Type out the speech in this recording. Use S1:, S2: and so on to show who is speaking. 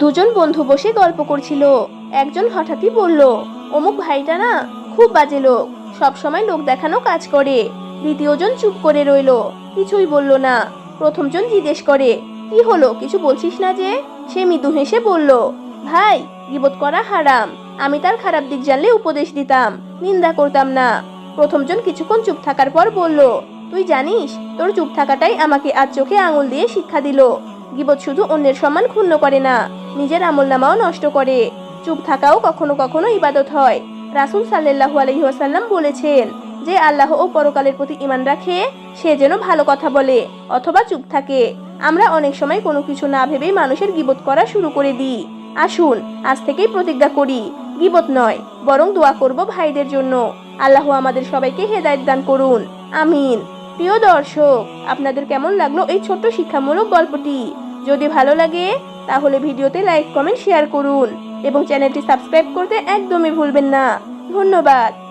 S1: দুজন বন্ধু বসে গল্প করছিল। একজন হঠাৎই বলল, অমুক ভাইটা না খুব বাজে লোক, সব সময় লোক দেখানো কাজ করে। দ্বিতীয়জন চুপ করে রইল, কিছুই বলল না। প্রথমজন জিজ্ঞেস করে, কি হলো, কিছু বলছিস না যে? সে মৃদু হেসে বলল, ভাই, গিবত করা হারাম। আমি তার খারাপ দিক জানলে উপদেশ দিতাম, নিন্দা করতাম না। প্রথমজন কিছুক্ষণ চুপ থাকার পর বলল, তুই জানিস, তোর চুপ থাকাটাই আমাকে আজ চোখে আঙুল দিয়ে শিক্ষা দিল। গিবত শুধু অন্যের সম্মান ক্ষুণ্ণ করে না, নিজের আমল নামাও নষ্ট করে। চুপ থাকাও কখনো কখনো ইবাদত হয়। রাসুল সাল্লাহু আলহিহাসাল্লাম বলেছেন যে, আল্লাহ ও পরকালের প্রতি ইমান রাখে, সে যেন ভালো কথা বলে অথবা চুপ থাকে। আমরা অনেক সময় কোনো কিছু না ভেবেই মানুষের গিবত করা শুরু করে দিই। আসুন, আজ থেকেই প্রতিজ্ঞা করি, গিবত নয়, বরং দোয়া করব ভাইদের জন্য। আল্লাহ আমাদের সবাইকে হেদায়েত দান করুন। আমিন। প্রিয় দর্শক, আপনাদের কেমন লাগল এই ছোট্ট শিক্ষামূলক গল্পটি? যদি ভালো লাগে, তাহলে ভিডিওতে লাইক, কমেন্ট, শেয়ার করুন এবং চ্যানেলটি সাবস্ক্রাইব করতে একদমই ভুলবেন না। ধন্যবাদ।